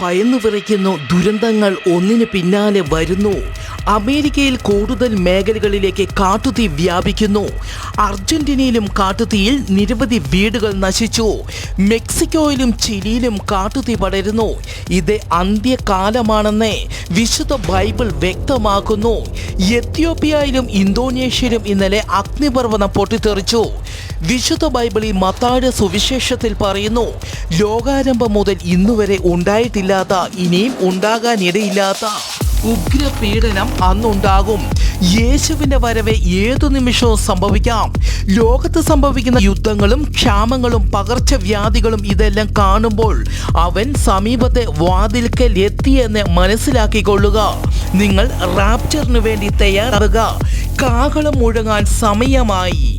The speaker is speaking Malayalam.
ഭയന്നു വിറയ്ക്കുന്നു. ദുരന്തങ്ങൾ ഒന്നിന് പിന്നാലെ വരുന്നു. അമേരിക്കയിൽ കൂടുതൽ മേഖലകളിലേക്ക് കാട്ടുതീ വ്യാപിക്കുന്നു. അർജന്റീനയിലും കാട്ടുതീയിൽ നിരവധി വീടുകൾ നശിച്ചു. മെക്സിക്കോയിലും ചിലിയിലും കാട്ടുതീ പടരുന്നു. ഇത് അന്ത്യകാലമാണെന്ന് വിശുദ്ധ ബൈബിൾ വ്യക്തമാക്കുന്നു. എത്യോപ്യയിലും ഇന്തോനേഷ്യയിലും ഇന്നലെ അഗ്നിപർവതം പൊട്ടിത്തെറിച്ചു. വിശുദ്ധ ബൈബിളിൽ മത്താഴ സുവിശേഷത്തിൽ പറയുന്നു ലോകാരംഭം മുതൽ ഇന്നുവരെ ഉണ്ടായിട്ടില്ലാത്ത ഇനിയും ഉണ്ടാകാനിടയില്ലാത്ത ഉഗ്രപീഡനം അന്നുണ്ടാകും. യേശുവിന്റെ വരവ് ഏതു നിമിഷവും സംഭവിക്കാം. ലോകത്ത് സംഭവിക്കുന്ന യുദ്ധങ്ങളും ക്ഷാമങ്ങളും പകർച്ചവ്യാധികളും ഇതെല്ലാം കാണുമ്പോൾ അവൻ സമീപത്തെ വാതിൽക്കൽ എത്തിയെന്ന് മനസ്സിലാക്കിക്കൊള്ളുക. നിങ്ങൾ റാപ്ചറിന് വേണ്ടി തയ്യാറാകുക കാഹളം മുഴങ്ങാൻ സമയമായി.